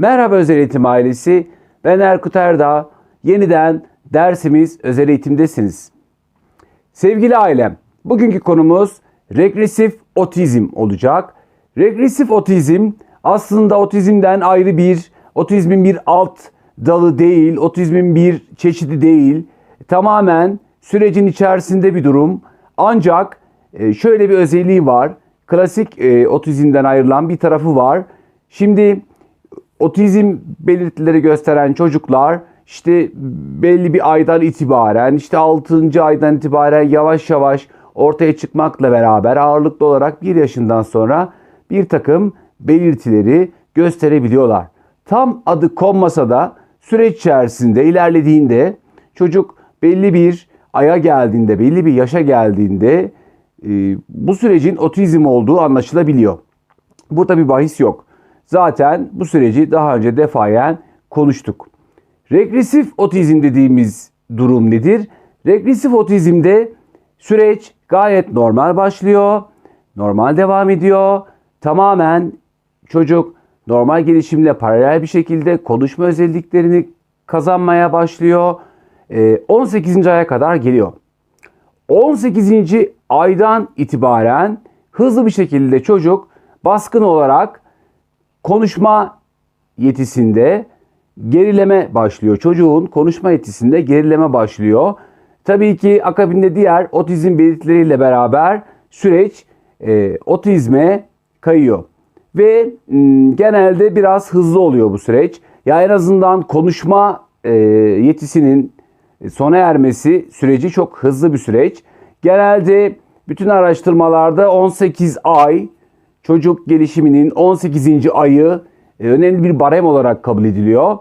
Merhaba özel eğitim ailesi. Ben Erkut Erdağ. Yeniden dersimiz özel eğitimdesiniz. Sevgili ailem, bugünkü konumuz regresif otizm olacak. Regresif otizm aslında otizmden ayrı bir, otizmin bir alt dalı değil, otizmin bir çeşidi değil. Tamamen sürecin içerisinde bir durum. Ancak e, şöyle bir özelliği var. Klasik e, otizmden ayrılan bir tarafı var. Şimdi otizm belirtileri gösteren çocuklar işte belli bir aydan itibaren işte 6. aydan itibaren yavaş yavaş ortaya çıkmakla beraber ağırlıklı olarak 1 yaşından sonra bir takım belirtileri gösterebiliyorlar. Tam adı konmasa da süreç içerisinde ilerlediğinde çocuk belli bir aya geldiğinde, belli bir yaşa geldiğinde e, bu sürecin otizm olduğu anlaşılabiliyor. Burada bir bahis yok. Zaten bu süreci daha önce defayen konuştuk. Regresif otizm dediğimiz durum nedir? Regresif otizmde süreç gayet normal başlıyor, normal devam ediyor. Tamamen çocuk normal gelişimle paralel bir şekilde konuşma özelliklerini kazanmaya başlıyor. Ee, 18. aya kadar geliyor. 18. aydan itibaren hızlı bir şekilde çocuk baskın olarak konuşma yetisinde gerileme başlıyor. Çocuğun konuşma yetisinde gerileme başlıyor. Tabii ki akabinde diğer otizm belirtileriyle beraber süreç e, otizme kayıyor. Ve m, genelde biraz hızlı oluyor bu süreç. Ya en azından konuşma e, yetisinin sona ermesi süreci çok hızlı bir süreç. Genelde bütün araştırmalarda 18 ay çocuk gelişiminin 18. ayı e, önemli bir barem olarak kabul ediliyor.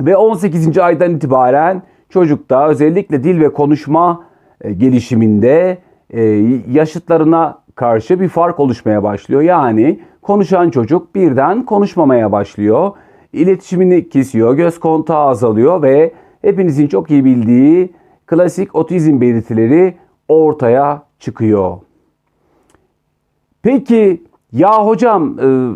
Ve 18. aydan itibaren çocukta özellikle dil ve konuşma e, gelişiminde e, yaşıtlarına karşı bir fark oluşmaya başlıyor. Yani konuşan çocuk birden konuşmamaya başlıyor. İletişimini kesiyor, göz kontağı azalıyor ve hepinizin çok iyi bildiği klasik otizm belirtileri ortaya çıkıyor. Peki ya hocam e,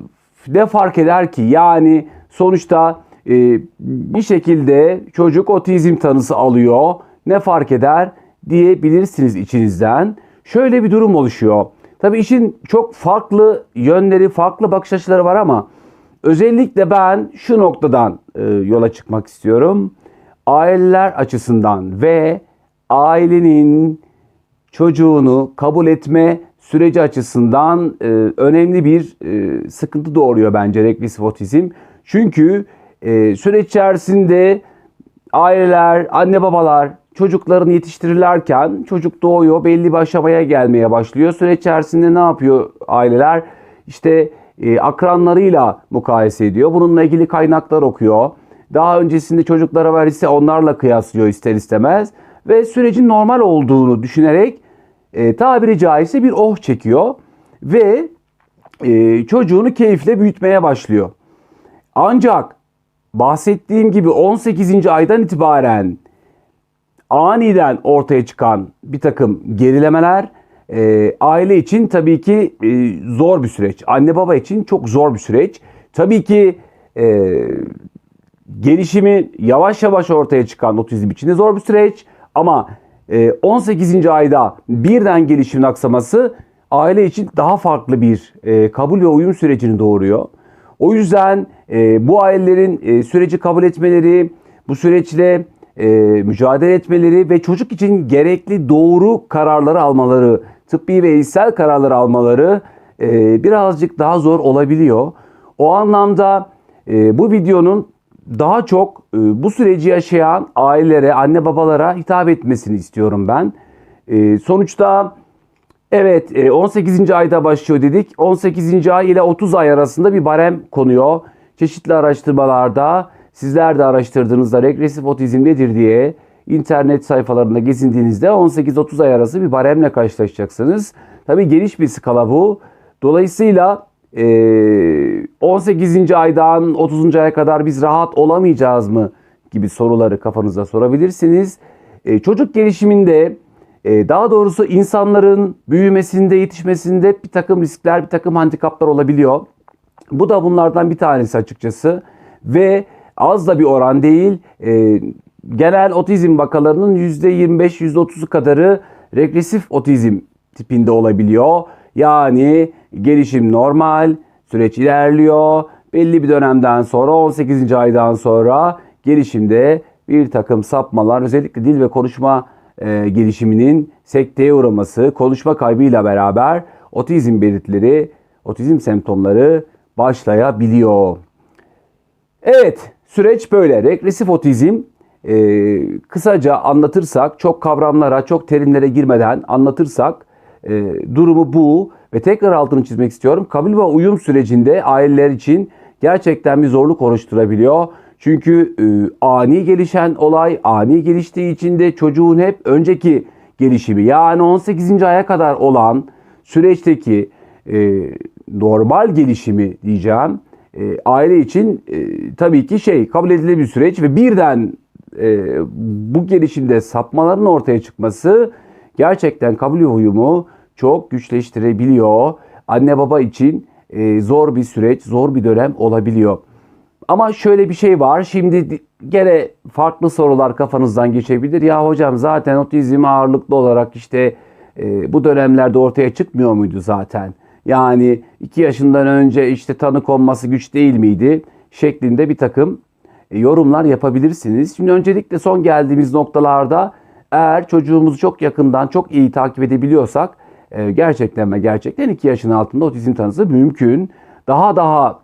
ne fark eder ki? Yani sonuçta e, bir şekilde çocuk otizm tanısı alıyor. Ne fark eder diyebilirsiniz içinizden. Şöyle bir durum oluşuyor. Tabii işin çok farklı yönleri, farklı bakış açıları var ama özellikle ben şu noktadan e, yola çıkmak istiyorum. Aileler açısından ve ailenin çocuğunu kabul etme süreci açısından e, önemli bir e, sıkıntı doğuruyor bence regresif otizm. Çünkü e, süreç içerisinde aileler, anne babalar çocuklarını yetiştirirlerken çocuk doğuyor, belli bir aşamaya gelmeye başlıyor. Süreç içerisinde ne yapıyor aileler? İşte e, akranlarıyla mukayese ediyor. Bununla ilgili kaynaklar okuyor. Daha öncesinde çocuklara verirse onlarla kıyaslıyor ister istemez. Ve sürecin normal olduğunu düşünerek e, tabiri caizse bir oh çekiyor. Ve e, çocuğunu keyifle büyütmeye başlıyor. Ancak bahsettiğim gibi 18. aydan itibaren aniden ortaya çıkan bir takım gerilemeler e, aile için tabii ki e, zor bir süreç. Anne baba için çok zor bir süreç. Tabii ki e, gelişimi yavaş yavaş ortaya çıkan otizm için de zor bir süreç. Ama 18. ayda birden gelişimin aksaması aile için daha farklı bir e, kabul ve uyum sürecini doğuruyor. O yüzden e, bu ailelerin e, süreci kabul etmeleri, bu süreçle mücadele etmeleri ve çocuk için gerekli doğru kararları almaları, tıbbi ve eğitsel kararları almaları birazcık daha zor olabiliyor. O anlamda bu videonun daha çok e, bu süreci yaşayan ailelere, anne babalara hitap etmesini istiyorum ben. E, sonuçta evet e, 18. ayda başlıyor dedik. 18. ay ile 30 ay arasında bir barem konuyor. Çeşitli araştırmalarda sizler de araştırdığınızda regresif otizm nedir diye internet sayfalarında gezindiğinizde 18-30 ay arası bir baremle karşılaşacaksınız. Tabii geniş bir skala bu. Dolayısıyla 18. aydan 30. aya kadar biz rahat olamayacağız mı gibi soruları kafanıza sorabilirsiniz. Çocuk gelişiminde daha doğrusu insanların büyümesinde, yetişmesinde bir takım riskler, bir takım handikaplar olabiliyor. Bu da bunlardan bir tanesi açıkçası. ve az da bir oran değil. E, genel otizm vakalarının %25-%30'u kadarı regresif otizm tipinde olabiliyor. Yani gelişim normal, süreç ilerliyor. Belli bir dönemden sonra 18. aydan sonra gelişimde bir takım sapmalar özellikle dil ve konuşma e, gelişiminin sekteye uğraması, konuşma kaybıyla beraber otizm belirtileri, otizm semptomları başlayabiliyor. Evet, süreç böyle. Regresif otizm e, kısaca anlatırsak, çok kavramlara, çok terimlere girmeden anlatırsak e, durumu bu. Ve tekrar altını çizmek istiyorum. Kabul ve uyum sürecinde aileler için gerçekten bir zorluk oluşturabiliyor. Çünkü e, ani gelişen olay, ani geliştiği için de çocuğun hep önceki gelişimi yani 18. aya kadar olan süreçteki e, normal gelişimi diyeceğim e, aile için e, tabii ki şey kabul edilebilir bir süreç ve birden e, bu gelişimde sapmaların ortaya çıkması gerçekten kabul uyumu çok güçleştirebiliyor. Anne baba için e, zor bir süreç, zor bir dönem olabiliyor. Ama şöyle bir şey var. Şimdi gene farklı sorular kafanızdan geçebilir. Ya hocam zaten otizm ağırlıklı olarak işte e, bu dönemlerde ortaya çıkmıyor muydu zaten? Yani 2 yaşından önce işte tanı konması güç değil miydi? Şeklinde bir takım e, yorumlar yapabilirsiniz. Şimdi öncelikle son geldiğimiz noktalarda eğer çocuğumuzu çok yakından çok iyi takip edebiliyorsak e, gerçekten ve gerçekten 2 yaşın altında otizm tanısı mümkün. Daha daha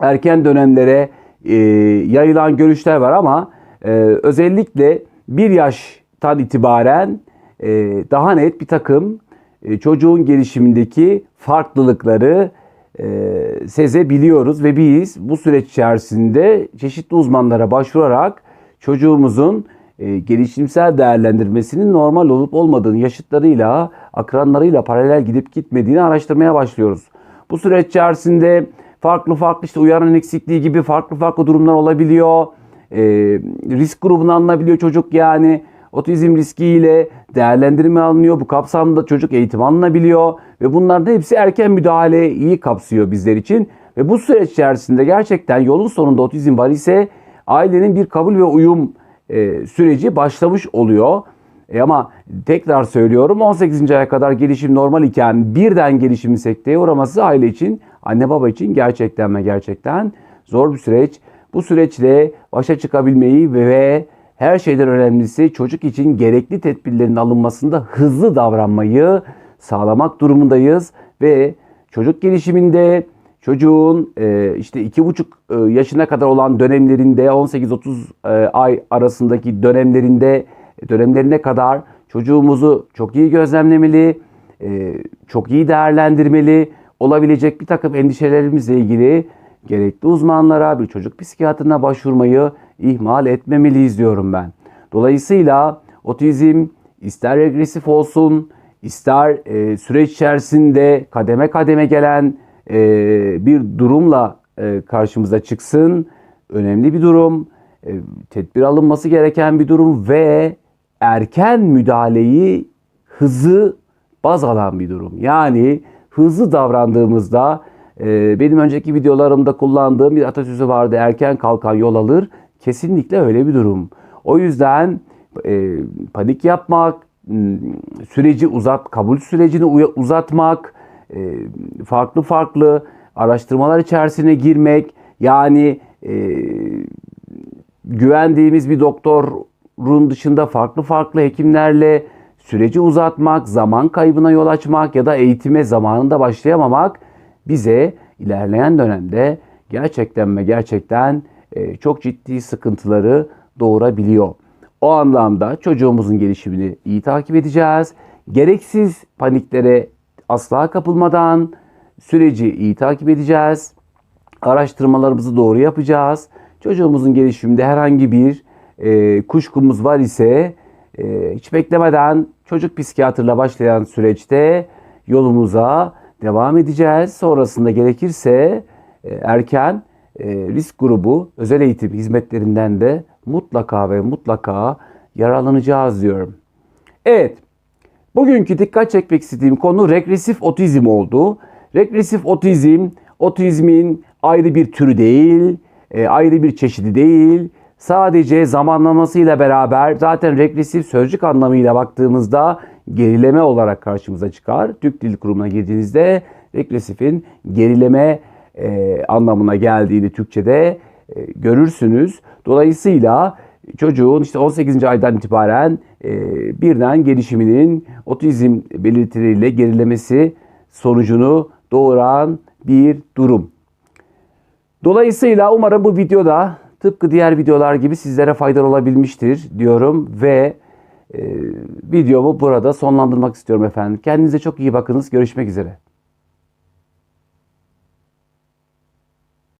erken dönemlere e, yayılan görüşler var ama e, özellikle bir yaştan itibaren e, daha net bir takım e, çocuğun gelişimindeki farklılıkları e, sezebiliyoruz ve biz bu süreç içerisinde çeşitli uzmanlara başvurarak çocuğumuzun e, gelişimsel değerlendirmesinin normal olup olmadığını yaşıtlarıyla, akranlarıyla paralel gidip gitmediğini araştırmaya başlıyoruz. Bu süreç içerisinde farklı farklı işte uyaran eksikliği gibi farklı farklı durumlar olabiliyor. E, risk grubuna alınabiliyor çocuk yani. Otizm riskiyle değerlendirme alınıyor. Bu kapsamda çocuk eğitim alınabiliyor. Ve bunların hepsi erken müdahaleyi kapsıyor bizler için. Ve bu süreç içerisinde gerçekten yolun sonunda otizm var ise ailenin bir kabul ve uyum e, süreci başlamış oluyor. E ama tekrar söylüyorum 18. aya kadar gelişim normal iken birden gelişimin sekteye uğraması aile için, anne baba için gerçekten ve gerçekten zor bir süreç. Bu süreçle başa çıkabilmeyi ve her şeyden önemlisi çocuk için gerekli tedbirlerin alınmasında hızlı davranmayı sağlamak durumundayız ve çocuk gelişiminde çocuğun e, işte iki buçuk e, yaşına kadar olan dönemlerinde 18-30 e, ay arasındaki dönemlerinde dönemlerine kadar çocuğumuzu çok iyi gözlemlemeli, çok iyi değerlendirmeli, olabilecek bir takım endişelerimizle ilgili gerekli uzmanlara, bir çocuk psikiyatrına başvurmayı ihmal etmemeliyiz diyorum ben. Dolayısıyla otizm ister regresif olsun, ister e, süreç içerisinde kademe kademe gelen e, bir durumla e, karşımıza çıksın. Önemli bir durum, e, tedbir alınması gereken bir durum ve erken müdahaleyi hızı baz alan bir durum. Yani hızlı davrandığımızda e, benim önceki videolarımda kullandığım bir atasözü vardı. Erken kalkan yol alır. Kesinlikle öyle bir durum. O yüzden e, panik yapmak, süreci uzat, kabul sürecini uzatmak, farklı farklı araştırmalar içerisine girmek, yani e, güvendiğimiz bir doktorun dışında farklı farklı hekimlerle süreci uzatmak, zaman kaybına yol açmak ya da eğitime zamanında başlayamamak bize ilerleyen dönemde gerçekten ve gerçekten e, çok ciddi sıkıntıları doğurabiliyor. O anlamda çocuğumuzun gelişimini iyi takip edeceğiz. Gereksiz paniklere asla kapılmadan süreci iyi takip edeceğiz. Araştırmalarımızı doğru yapacağız. Çocuğumuzun gelişiminde herhangi bir e, kuşkumuz var ise e, hiç beklemeden çocuk psikiyatrla başlayan süreçte yolumuza devam edeceğiz. Sonrasında gerekirse e, erken e, risk grubu özel eğitim hizmetlerinden de mutlaka ve mutlaka yararlanacağız diyorum. Evet, bugünkü dikkat çekmek istediğim konu regresif otizm oldu. Regresif otizm, otizmin ayrı bir türü değil. e, ayrı bir çeşidi değil. Sadece zamanlamasıyla beraber zaten regresif sözcük anlamıyla baktığımızda gerileme olarak karşımıza çıkar. Türk Dil Kurumu'na girdiğinizde regresifin gerileme e, anlamına geldiğini Türkçe'de e, görürsünüz. Dolayısıyla çocuğun işte 18. aydan itibaren e, birden gelişiminin otizm belirtileriyle gerilemesi sonucunu doğuran bir durum. Dolayısıyla umarım bu videoda tıpkı diğer videolar gibi sizlere faydalı olabilmiştir diyorum ve e, videomu burada sonlandırmak istiyorum efendim. Kendinize çok iyi bakınız. Görüşmek üzere.